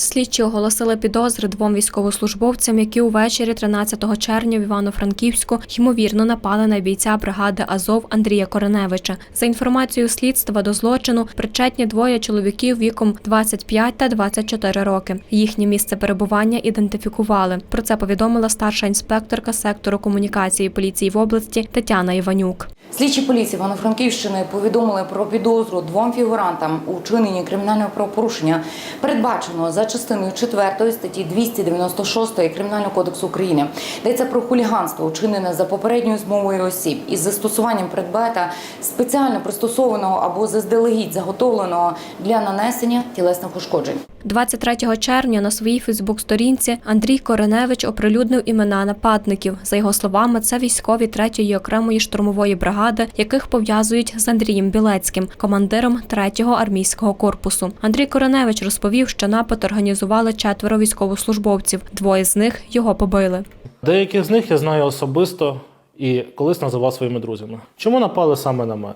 Слідчі оголосили підозри двом військовослужбовцям, які увечері 13 червня в Івано-Франківську ймовірно напали на бійця бригади Азов Андрія Кореневича. За інформацією слідства до злочину причетні двоє чоловіків віком 25 та 24 роки. Їхнє місце перебування ідентифікували. Про це повідомила старша інспекторка сектору комунікації поліції в області Тетяна Іванюк. Слідчі поліції Івано-Франківщини повідомили про підозру двом фігурантам у вчиненні кримінального правопорушення, передбаченого за частиною 4 статті 296 Кримінального кодексу України. Йдеться про хуліганство, вчинене за попередньою змовою осіб із застосуванням предмета спеціально пристосованого або заздалегідь заготовленого для нанесення тілесних ушкоджень. 23 червня на своїй Фейсбук-сторінці Андрій Кореневич оприлюднив імена нападників. За його словами, це військові 3-ї окремої штурмової бригади, яких пов'язують з Андрієм Білецьким, командиром 3-го армійського корпусу. Андрій Кореневич розповів, що напад організували четверо військовослужбовців. Двоє з них його побили. Деяких з них я знаю особисто і колись називав своїми друзями. Чому напали саме на мене?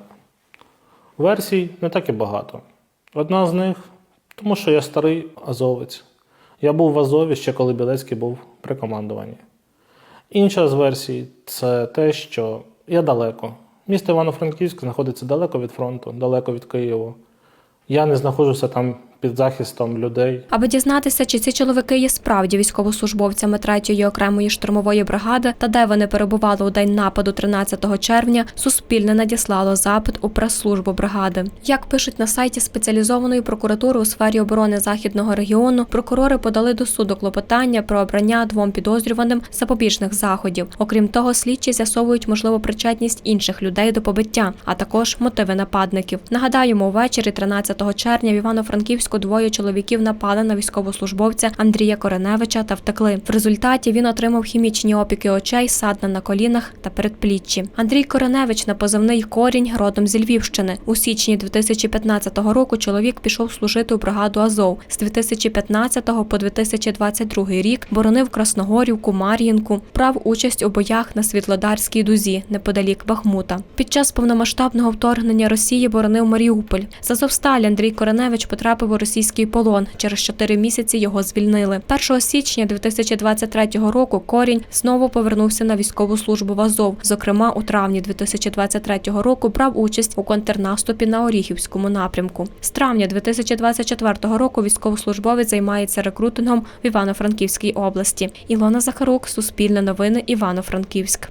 Версій не так і багато. Одна з них тому що я старий азовець. Я був в Азові ще коли Білецький був при командуванні. Інша з версій це те, що я далеко. Місто Івано-Франківськ знаходиться далеко від фронту, далеко від Києва. Я не знаходжуся там під захистом людей. Аби дізнатися, чи ці чоловіки є справді військовослужбовцями 3-ї окремої штурмової бригади та де вони перебували у день нападу 13 червня, Суспільне надіслало запит у прес-службу бригади. Як пишуть на сайті спеціалізованої прокуратури у сфері оборони західного регіону, прокурори подали до суду клопотання про обрання двом підозрюваним запобіжних заходів. Окрім того, слідчі з'ясовують можливу причетність інших людей до побиття, а також мотиви нападників. Нагадаємо, увечері 13 червня в Івано-Франківську двоє чоловіків напали на військовослужбовця Андрія Кореневича та втекли. В результаті він отримав хімічні опіки очей, садна на колінах та передпліччі. Андрій Кореневич на позивний корінь родом зі Львівщини. У січні 2015 року чоловік пішов служити у бригаду Азов. З 2015 по 2022 рік боронив Красногорівку, Мар'їнку, брав участь у боях на Світлодарській дузі неподалік Бахмута. Під час повномасштабного вторгнення Росії боронив Маріуполь. З Азовсталі Андрій Кореневич потрапив у російський полон. Через чотири місяці його звільнили. 1 січня 2023 року корінь знову повернувся на військову службу в Азов. Зокрема, у травні 2023 року брав участь у контрнаступі на Оріхівському напрямку. З травня 2024 року військовослужбовець займається рекрутингом в Івано-Франківській області. Ілона Захарук, Суспільне новини, Івано-Франківськ.